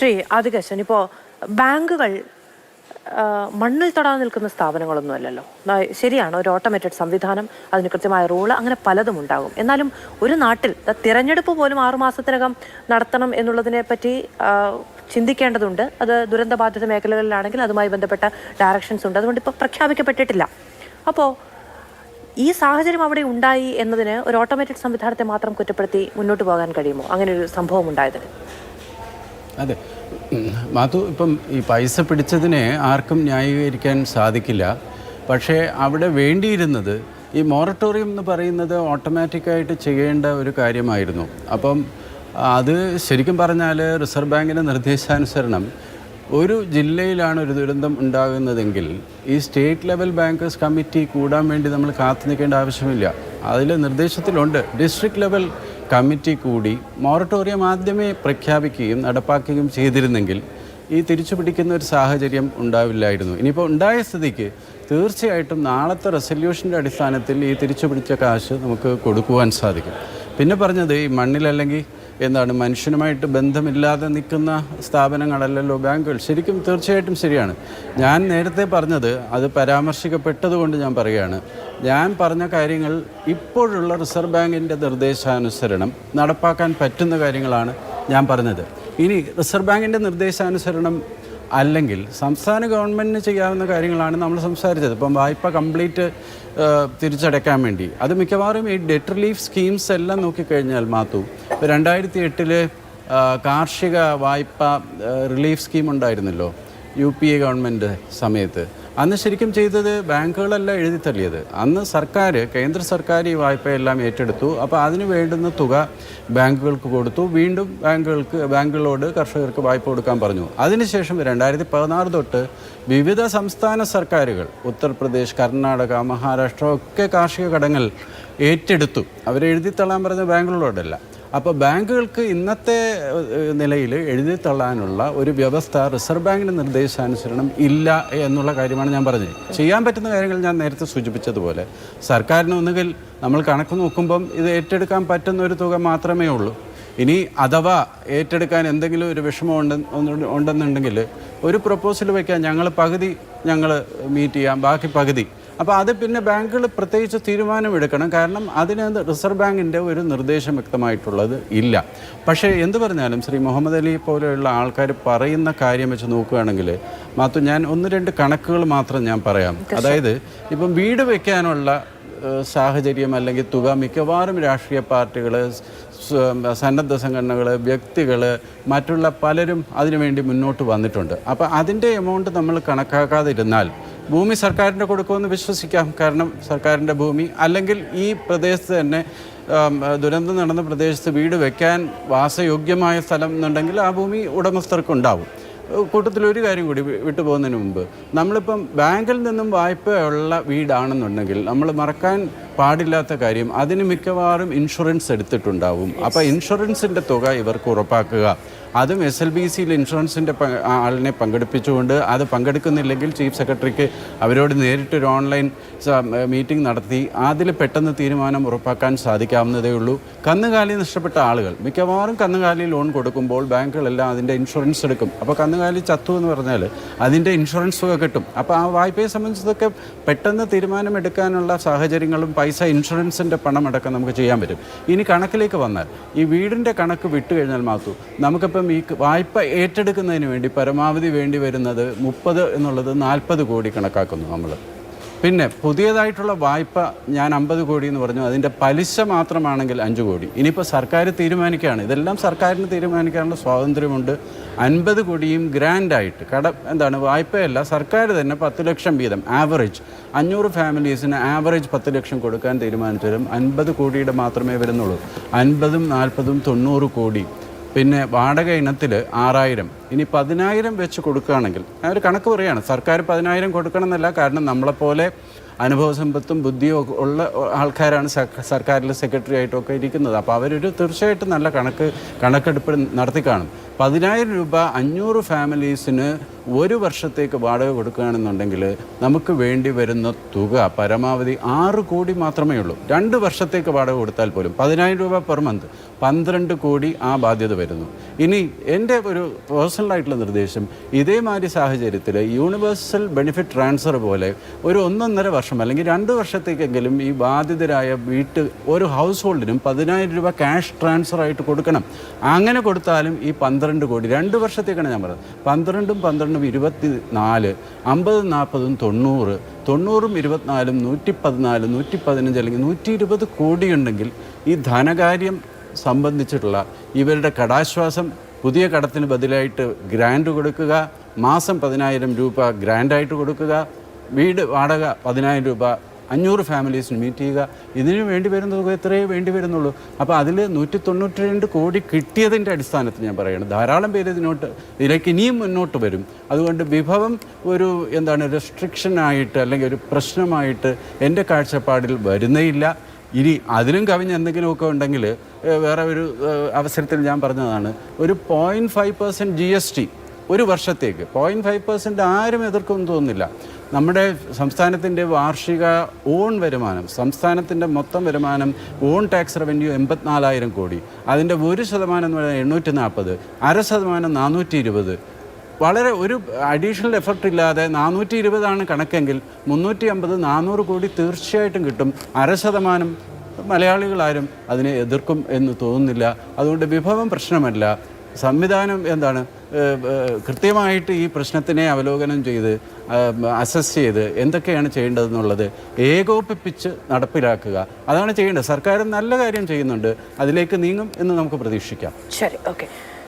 ശ്രീ ആദികശൻ ഇപ്പോൾ ബാങ്കുകൾ മണ്ണിൽ തൊടാൻ നിൽക്കുന്ന സ്ഥാപനങ്ങളൊന്നും അല്ലല്ലോ. ശരിയാണ് ഒരു ഓട്ടോമേറ്റഡ് സംവിധാനം അതിന് കൃത്യമായ റൂൾ അങ്ങനെ പലതും ഉണ്ടാകും. എന്നാലും ഒരു നാട്ടിൽ തിരഞ്ഞെടുപ്പ് പോലും ആറുമാസത്തിനകം നടത്തണം എന്നുള്ളതിനെ പറ്റി ചിന്തിക്കേണ്ടതുണ്ട്. അത് ദുരന്തബാധിത മേഖലകളിലാണെങ്കിൽ അതുമായി ബന്ധപ്പെട്ട ഡയറക്ഷൻസ് ഉണ്ട്. അതുകൊണ്ട് ഇപ്പോൾ പ്രഖ്യാപിക്കപ്പെട്ടിട്ടില്ല. അപ്പോൾ ഈ സാഹചര്യം അവിടെ ഉണ്ടായി എന്നതിന് ഒരു ഓട്ടോമേറ്റഡ് സംവിധാനത്തെ മാത്രം കുറ്റപ്പെടുത്തി മുന്നോട്ട് പോകാൻ കഴിയുമോ? അങ്ങനെ ഒരു സംഭവം ഉണ്ടായതിന്. അതെ. മാധു ഇപ്പം ഈ പൈസ പിടിച്ചതിനെ ആർക്കും ന്യായീകരിക്കാൻ സാധിക്കില്ല. പക്ഷേ അവിടെ വേണ്ടിയിരുന്നത് ഈ മൊറട്ടോറിയം എന്ന് പറയുന്നത് ഓട്ടോമാറ്റിക്കായിട്ട് ചെയ്യേണ്ട ഒരു കാര്യമായിരുന്നു. അപ്പം അത് ശരിക്കും പറഞ്ഞാൽ റിസർവ് ബാങ്കിന്റെ നിർദ്ദേശാനുസരണം ഒരു ജില്ലയിലാണ് ഒരു ദുരന്തം ഉണ്ടാകുന്നതെങ്കിൽ ഈ സ്റ്റേറ്റ് ലെവൽ ബാങ്കേഴ്സ് കമ്മിറ്റി കൂടാൻ വേണ്ടി നമ്മൾ കാത്തു നിൽക്കേണ്ട ആവശ്യമില്ല. അതിൽ നിർദ്ദേശത്തിലുണ്ട്. ഡിസ്ട്രിക്ട് ലെവൽ കമ്മിറ്റി കൂടി മൊറട്ടോറിയം ആദ്യമേ പ്രഖ്യാപിക്കുകയും നടപ്പാക്കുകയും ചെയ്തിരുന്നെങ്കിൽ ഈ തിരിച്ചു പിടിക്കുന്ന ഒരു സാഹചര്യം ഉണ്ടാവില്ലായിരുന്നു. ഇനിയിപ്പോൾ ഉണ്ടായ സ്ഥിതിക്ക് തീർച്ചയായിട്ടും നാളത്തെ റെസൊല്യൂഷന്റെ അടിസ്ഥാനത്തിൽ ഈ തിരിച്ചു പിടിച്ച കാശ് നമുക്ക് കൊടുക്കുവാൻ സാധിക്കും. പിന്നെ പറഞ്ഞത് ഈ മണ്ണിലല്ലെങ്കിൽ എന്താണ് മനുഷ്യനുമായിട്ട് ബന്ധമില്ലാതെ നിൽക്കുന്ന സ്ഥാപനങ്ങളല്ലല്ലോ ബാങ്കുകൾ. ശരിക്കും തീർച്ചയായിട്ടും ശരിയാണ്. ഞാൻ നേരത്തെ പറഞ്ഞത് അത് പരാമർശിക്കപ്പെട്ടതുകൊണ്ട് ഞാൻ പറയുകയാണ്. ഞാൻ പറഞ്ഞ കാര്യങ്ങൾ ഇപ്പോഴുള്ള റിസർവ് ബാങ്കിന്റെ നിർദ്ദേശാനുസരണം നടപ്പാക്കാൻ പറ്റുന്ന കാര്യങ്ങളാണ് ഞാൻ പറഞ്ഞത്. ഇനി റിസർവ് ബാങ്കിന്റെ നിർദ്ദേശാനുസരണം അല്ലെങ്കിൽ സംസ്ഥാന ഗവൺമെന്റിന് ചെയ്യാവുന്ന കാര്യങ്ങളാണ് നമ്മൾ സംസാരിച്ചത്. ഇപ്പം വായ്പ കംപ്ലീറ്റ് തിരിച്ചടയ്ക്കാൻ വേണ്ടി. അത് മിക്കവാറും ഈ ഡെറ്റ് റിലീഫ് സ്കീംസ് എല്ലാം നോക്കിക്കഴിഞ്ഞാൽ മാത്തു രണ്ടായിരത്തി എട്ടിൽ കാർഷിക വായ്പ റിലീഫ് സ്കീം ഉണ്ടായിരുന്നല്ലോ യു പി എ ഗവൺമെന്റ് സമയത്ത്. അന്ന് ശരിക്കും ചെയ്തത് ബാങ്കുകളല്ല എഴുതിത്തള്ളിയത് അന്ന് സർക്കാർ കേന്ദ്ര സർക്കാർ ഈ വായ്പയെല്ലാം ഏറ്റെടുത്തു. അപ്പോൾ അതിന് വേണ്ടുന്ന തുക ബാങ്കുകൾക്ക് കൊടുത്തു. വീണ്ടും ബാങ്കുകൾക്ക് ബാങ്കുകളോട് കർഷകർക്ക് വായ്പ കൊടുക്കാൻ പറഞ്ഞു. അതിനുശേഷം രണ്ടായിരത്തി പതിനാറ് തൊട്ട് വിവിധ സംസ്ഥാന സർക്കാരുകൾ ഉത്തർപ്രദേശ് കർണാടക മഹാരാഷ്ട്ര ഒക്കെ കാർഷിക കടങ്ങൾ ഏറ്റെടുത്തു. അവരെഴുതി തള്ളാൻ പറഞ്ഞ ബാങ്കുകളോടല്ല. അപ്പോൾ ബാങ്കുകൾക്ക് ഇന്നത്തെ നിലയിൽ എഴുതി തള്ളാനുള്ള ഒരു വ്യവസ്ഥ റിസർവ് ബാങ്കിന്റെ നിർദ്ദേശാനുസരണം ഇല്ല എന്നുള്ള കാര്യമാണ് ഞാൻ പറഞ്ഞത്. ചെയ്യാൻ പറ്റുന്ന കാര്യങ്ങൾ ഞാൻ നേരത്തെ സൂചിപ്പിച്ചതുപോലെ സർക്കാരിന് ഒന്നുകിൽ നമ്മൾ കണക്ക് നോക്കുമ്പം ഇത് ഏറ്റെടുക്കാൻ പറ്റുന്ന ഒരു തുക മാത്രമേ ഉള്ളൂ. ഇനി അഥവാ ഏറ്റെടുക്കാൻ എന്തെങ്കിലും ഒരു വിഷമം ഉണ്ട് ഉണ്ടെന്നുണ്ടെങ്കിൽ ഒരു പ്രപ്പോസൽ വയ്ക്കാൻ ഞങ്ങൾ പകുതി ഞങ്ങൾ മീറ്റ് ചെയ്യാം ബാക്കി പകുതി അപ്പോൾ അത് പിന്നെ ബാങ്കുകൾ പ്രത്യേകിച്ച് തീരുമാനമെടുക്കണം. കാരണം അതിന് റിസർവ് ബാങ്കിന്റെ ഒരു നിർദ്ദേശം വ്യക്തമായിട്ടുള്ളത് ഇല്ല. പക്ഷേ എന്ത് പറഞ്ഞാലും ശ്രീ മുഹമ്മദ് അലി പോലെയുള്ള ആൾക്കാർ പറയുന്ന കാര്യം വെച്ച് നോക്കുകയാണെങ്കിൽ മാത്തു ഞാൻ ഒന്ന് രണ്ട് കണക്കുകൾ മാത്രം ഞാൻ പറയാം. അതായത് ഇപ്പം വീട് വയ്ക്കാനുള്ള സാഹചര്യം അല്ലെങ്കിൽ തുക മിക്കവാറും രാഷ്ട്രീയ പാർട്ടികൾ സന്നദ്ധ സംഘടനകൾ വ്യക്തികൾ മറ്റുള്ള പലരും അതിനുവേണ്ടി മുന്നോട്ട് വന്നിട്ടുണ്ട്. അപ്പോൾ അതിന്റെ എമൗണ്ട് നമ്മൾ കണക്കാക്കാതിരുന്നാൽ ഭൂമി സർക്കാരിന്റെ കൊടുക്കുമെന്ന് വിശ്വസിക്കാം. കാരണം സർക്കാരിന്റെ ഭൂമി അല്ലെങ്കിൽ ഈ പ്രദേശത്ത് തന്നെ ദുരന്തം നടന്ന പ്രദേശത്ത് വീട് വെക്കാൻ വാസയോഗ്യമായ സ്ഥലം എന്നുണ്ടെങ്കിൽ ആ ഭൂമി ഉടമസ്ഥർക്കുണ്ടാവും. കൂട്ടത്തിൽ ഒരു കാര്യം കൂടി വിട്ടുപോകുന്നതിന് മുമ്പ് നമ്മളിപ്പം ബാങ്കിൽ നിന്നും വായ്പയുള്ള വീടാണെന്നുണ്ടെങ്കിൽ നമ്മൾ മറക്കാൻ പാടില്ലാത്ത കാര്യം അതിന് മിക്കവാറും ഇൻഷുറൻസ് എടുത്തിട്ടുണ്ടാവും. അപ്പോൾ ഇൻഷുറൻസിന്റെ തുക ഇവർക്ക് ഉറപ്പാക്കുക. അതും എസ് എൽ ബി സിയിൽ ഇൻഷുറൻസിന്റെ ആളിനെ പങ്കെടുപ്പിച്ചുകൊണ്ട് അത് പങ്കെടുക്കുന്നില്ലെങ്കിൽ ചീഫ് സെക്രട്ടറിക്ക് അവരോട് നേരിട്ടൊരു ഓൺലൈൻ മീറ്റിംഗ് നടത്തി അതിൽ പെട്ടെന്ന് തീരുമാനം ഉറപ്പാക്കാൻ സാധിക്കാവുന്നതേ ഉള്ളൂ. കന്നുകാലി നഷ്ടപ്പെട്ട ആളുകൾ മിക്കവാറും കന്നുകാലി ലോൺ കൊടുക്കുമ്പോൾ ബാങ്കുകളെല്ലാം അതിന്റെ ഇൻഷുറൻസ് എടുക്കും. അപ്പോൾ കന്നുകാലി ചത്തു എന്ന് പറഞ്ഞാൽ അതിന്റെ ഇൻഷുറൻസ് തുക കിട്ടും. അപ്പോൾ ആ വായ്പയെ സംബന്ധിച്ചതൊക്കെ പെട്ടെന്ന് തീരുമാനമെടുക്കാനുള്ള സാഹചര്യങ്ങളും പൈസ ഇൻഷുറൻസിന്റെ പണമടക്കം നമുക്ക് ചെയ്യാൻ പറ്റും. ഇനി കണക്കിലേക്ക് വന്നാൽ ഈ വീടിന്റെ കണക്ക് വിട്ടു കഴിഞ്ഞാൽ മാത്രം നമുക്കിപ്പം ഈ വായ്പ ഏറ്റെടുക്കുന്നതിന് വേണ്ടി പരമാവധി വേണ്ടി വരുന്നത് മുപ്പത് എന്നുള്ളത് നാൽപ്പത് കോടി കണക്കാക്കുന്നു നമ്മൾ പിന്നെ പുതിയതായിട്ടുള്ള വായ്പ ഞാൻ അമ്പത് കോടി എന്ന് പറഞ്ഞു അതിന്റെ പലിശ മാത്രമാണെങ്കിൽ അഞ്ച് കോടി. ഇനിയിപ്പോൾ സർക്കാർ തീരുമാനിക്കുകയാണ്. ഇതെല്ലാം സർക്കാരിന് തീരുമാനിക്കാനുള്ള സ്വാതന്ത്ര്യമുണ്ട്. അൻപത് കോടിയും ഗ്രാൻഡായിട്ട്. കട എന്താണ് വായ്പയല്ല സർക്കാർ തന്നെ പത്ത് ലക്ഷം വീതം ആവറേജ്. അഞ്ഞൂറ് ഫാമിലീസിന് ആവറേജ് പത്ത് ലക്ഷം കൊടുക്കാൻ തീരുമാനിച്ചാലും അൻപത് കോടിയുടെ മാത്രമേ വരുന്നുള്ളൂ. അൻപതും നാൽപ്പതും തൊണ്ണൂറ് കോടി. പിന്നെ വാടക ഇനത്തിൽ ആറായിരം. ഇനി പതിനായിരം വെച്ച് കൊടുക്കുകയാണെങ്കിൽ ഞാൻ ഒരു കണക്ക് പറയുകയാണ് സർക്കാർ പതിനായിരം കൊടുക്കണം എന്നല്ല കാരണം നമ്മളെപ്പോലെ അനുഭവ സമ്പത്തും ബുദ്ധിയും ഉള്ള ആൾക്കാരാണ് സർക്കാരിലെ സെക്രട്ടറി ആയിട്ടൊക്കെ ഇരിക്കുന്നത്. അപ്പോൾ അവരൊരു തീർച്ചയായിട്ടും നല്ല കണക്ക് കണക്കെടുപ്പ് നടത്തി കാണും. പതിനായിരം രൂപ അഞ്ഞൂറ് ഫാമിലീസിന് ഒരു വർഷത്തേക്ക് വാടക കൊടുക്കുകയാണെന്നുണ്ടെങ്കിൽ നമുക്ക് വേണ്ടി വരുന്ന തുക പരമാവധി ആറ് കോടി മാത്രമേ ഉള്ളൂ. രണ്ട് വർഷത്തേക്ക് വാടക കൊടുത്താൽ പോലും പതിനായിരം രൂപ പെർ മന്ത്. പന്ത്രണ്ട് കോടി ആ ബാധ്യത വരുന്നു. ഇനി എന്റെ ഒരു പേഴ്സണലായിട്ടുള്ള നിർദ്ദേശം ഇതേമാതിരി സാഹചര്യത്തിൽ യൂണിവേഴ്സൽ ബെനിഫിറ്റ് ട്രാൻസ്ഫർ പോലെ ഒരു ഒന്നൊന്നര വർഷം അല്ലെങ്കിൽ രണ്ട് വർഷത്തേക്കെങ്കിലും ഈ ബാധിതരായ വീട്ട് ഒരു ഹൗസ് ഹോൾഡിനും പതിനായിരം രൂപ ക്യാഷ് ട്രാൻസ്ഫർ ആയിട്ട് കൊടുക്കണം. അങ്ങനെ കൊടുത്താലും ഈ പന്ത്രണ്ട് കോടി രണ്ട് വർഷത്തേക്കാണ് ഞാൻ പറയുന്നത് പന്ത്രണ്ടും പന്ത്രണ്ടും ഇരുപത്തി നാല് അമ്പതും നാൽപ്പതും തൊണ്ണൂറ് തൊണ്ണൂറും ഇരുപത്തിനാലും നൂറ്റി പതിനാല് നൂറ്റി പതിനഞ്ച് അല്ലെങ്കിൽ നൂറ്റി ഇരുപത് കോടിയുണ്ടെങ്കിൽ ഈ ധനകാര്യം സംബന്ധിച്ചിട്ടുള്ള ഇവരുടെ കടാശ്വാസം പുതിയ കടത്തിന് ബദലായിട്ട് ഗ്രാൻഡ് കൊടുക്കുക മാസം പതിനായിരം രൂപ ഗ്രാൻഡായിട്ട് കൊടുക്കുക വീട് വാടക പതിനായിരം രൂപ അഞ്ഞൂറ് ഫാമിലീസിന് മീറ്റ് ചെയ്യുക ഇതിനു വേണ്ടി വരുന്ന തുക എത്രയേ വേണ്ടി വരുന്നുള്ളൂ. അപ്പോൾ അതിൽ നൂറ്റി തൊണ്ണൂറ്റി രണ്ട് കോടി കിട്ടിയതിന്റെ അടിസ്ഥാനത്തിൽ ഞാൻ പറയുന്നത് ധാരാളം പേര് ഇതിനോട്ട് ഇതിലേക്ക് ഇനിയും മുന്നോട്ട് വരും. അതുകൊണ്ട് വിഭവം ഒരു എന്താണ് റെസ്ട്രിക്ഷൻ ആയിട്ട് അല്ലെങ്കിൽ ഒരു പ്രശ്നമായിട്ട് എന്റെ കാഴ്ചപ്പാടിൽ വരുന്നേയില്ല ഇനി അതിലും കവിഞ്ഞ് എന്തെങ്കിലുമൊക്കെ ഉണ്ടെങ്കിൽ വേറെ ഒരു അവസരത്തിൽ ഞാൻ പറഞ്ഞതാണ്. ഒരു point five percent G S T ഒരു വർഷത്തേക്ക്. പോയിന്റ് ഫൈവ് പെർസെന്റ് ആരും എതിർക്കുമെന്ന് തോന്നുന്നില്ല. നമ്മുടെ സംസ്ഥാനത്തിന്റെ വാർഷിക ഓൺ വരുമാനം സംസ്ഥാനത്തിന്റെ മൊത്തം വരുമാനം ഓൺ ടാക്സ് റവന്യൂ എൺപത്തിനാലായിരം കോടി. അതിന്റെ ഒരു ശതമാനം എന്ന് പറയുന്നത് എണ്ണൂറ്റി നാൽപ്പത് അര ശതമാനം നാനൂറ്റി ഇരുപത് വളരെ ഒരു അഡീഷണൽ എഫക്റ്റ് ഇല്ലാതെ നാനൂറ്റി ഇരുപതാണ് കണക്കെങ്കിൽ മുന്നൂറ്റി അമ്പത് നാനൂറ് കോടി തീർച്ചയായിട്ടും കിട്ടും. അര ശതമാനം മലയാളികളാരും അതിനെ എതിർക്കും എന്ന് തോന്നുന്നില്ല. അതുകൊണ്ട് വിഭവം പ്രശ്നമല്ല. സംവിധാനം എന്താണ്? കൃത്യമായിട്ട് ഈ പ്രശ്നത്തിനെ അവലോകനം ചെയ്ത് അസസ് ചെയ്ത് എന്തൊക്കെയാണ് ചെയ്യേണ്ടതെന്നുള്ളത് ഏകോപിപ്പിച്ച് നടപ്പിലാക്കുക. അതാണ് ചെയ്യേണ്ടത്. സർക്കാർ നല്ല കാര്യം ചെയ്യുന്നുണ്ട്. അതിലേക്ക് നീങ്ങും എന്ന് നമുക്ക് പ്രതീക്ഷിക്കാം. ശരി. ഓക്കെ.